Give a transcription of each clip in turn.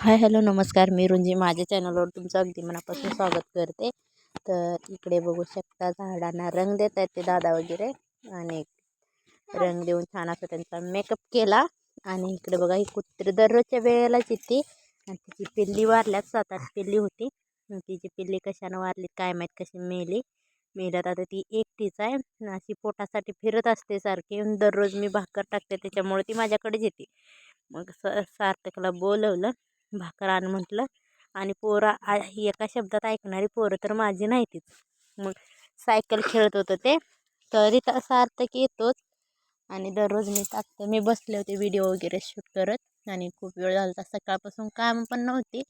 Hi hello नमस्कार. मी रुंजी. माझ्या चॅनलवर तुमचं अगदी मनापासून स्वागत करते. तर इकडे बघू शकता झाडांना रंग देत आहेत ते दादा वगैरे. आणि रंग देऊन छान असं त्यांचा मेकअप केला. आणि इकडे बघा ही कुत्री दररोजच्या वेळेलाच येते. आणि तिची पिल्ली वारल्यात सात आठ पिल्ली होती. तिची पिल्ली कशानं वारली काय माहीत कशी मेली. मेल्यात आता ती एकटीच आहे. अशी पोटासाठी फिरत असते सारखी. दररोज मी भाकर टाकते त्याच्यामुळे ती माझ्याकडेच येते. मग स सार्थकला बोलवलं. भाकर आण म्हटलं आणि पोरं आ एका शब्दात ऐकणारी पोरं तर माझी नाहीतीच. मग सायकल खेळत होतं ते. तरी तसा अर्थ की येतोच. आणि दररोज मी टाकते मी बसले होते व्हिडिओ वगैरे शूट करत. आणि खूप वेळ झाला होता सकाळपासून काम पण नव्हती.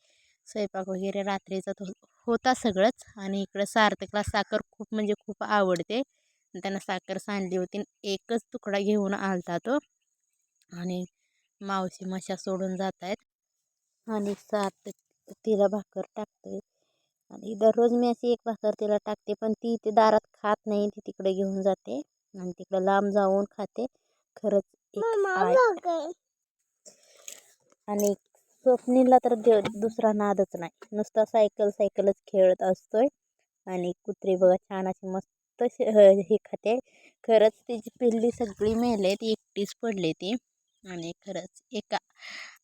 स्वयंपाक वगैरे रात्रीचा तो होता सगळंच. आणि इकडं सार्थकला साखर खूप म्हणजे खूप आवडते. त्यांना साखर सांडली होती. एकच तुकडा घेऊन आलता तो. आणि मावशी मशा सोडून जात आहेत आणि सात तिला भाकर टाकते आणि दररोज मी अशी एक भाकर तिला टाकते पण ती इथे दारात खात नाही ती तिकडे घेऊन जाते आणि तिकडे लांब जाऊन खाते. खरंच एक आणि स्वप्नीला तर दे दुसरा नादच नाही. नुसता सायकल सायकलच खेळत असतोय आणि कुत्री बघा छान अशी मस्त हे खाते. खरंच तिची पिल्ली सगळी मेले ती एकटीच पडली ती. आणि खरंच एका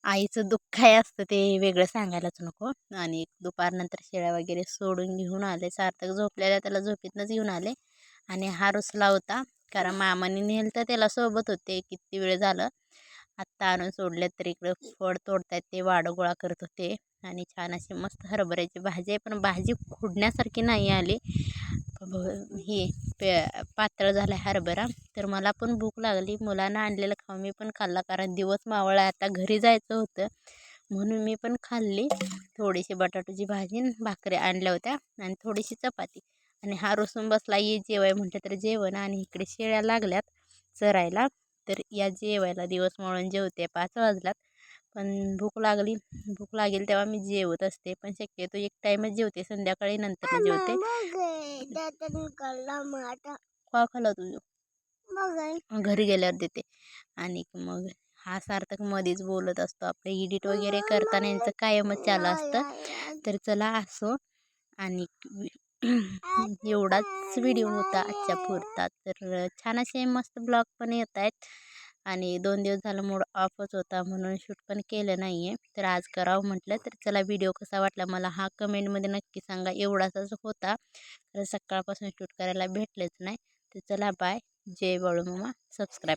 आईचं दुःख काय असतं ते वेगळं सांगायलाच नको. आणि दुपारनंतर शेळ्या वगैरे सोडून घेऊन आले. सार्थक झोपलेल्या त्याला झोपेतनंच घेऊन आले. आणि हा रुसला होता. कारण मामाने नेलं तर त्याला सोबत होते. किती वेळ झालं. आत्ता आणून सोडले तर इकडं फळ तोडतायत ते वाडं गोळा करत होते. आणि छान अशी मस्त हरभऱ्याची भाजी आहे. पण भाजी खुडण्यासारखी नाही आली. हे पे पातळ झाला हरभरा. तर मला पण भूक लागली. मुलांना आणलेलं खाऊ मी पण खाल्ला. कारण दिवस मावळा आता घरी जायचं होतं. म्हणून मी पण खाल्ली. थोडीशी बटाट्याची भाजी भाकरी आणल्या होत्या. आणि थोडीशी चपाती. आणि हा रसून बसला. ये जेवाय म्हटलं तर जेवण. आणि इकडे शेळ्या लागल्यात चरायला. तर या जेवायला दिवस म्हणून जेवते. पाच वाजल्यात. पण भूक लागली भूक लागेल तेव्हा मी जेवत असते. पण शक्यतो एक टाईमच जेवते संध्याकाळी नंतर जेवते. का खाल्ला तुझं घरी गेल्यावर देते. आणि मग हा सार्थक मध्येच बोलत असतो. आपलं एडिट वगैरे करताना यांचं कायमच चालू असतं. तर चला असो. आणि एवढाच व्हिडिओ होता आजच्या पुरता. तर छान असे मस्त ब्लॉग पण येत आहेत. आणि दोन दिवस झालं मूड ऑफच होता म्हणून शूट पण केलं नाही आहे तर आज करावं म्हटलं तर चला व्हिडिओ कसा वाटला मला हा कमेंटमध्ये नक्की सांगा. एवढासाच होता. तर सकाळपासून शूट करायला भेटलेच नाही. तर चला बाय जय बाळू मामा सबस्क्राईब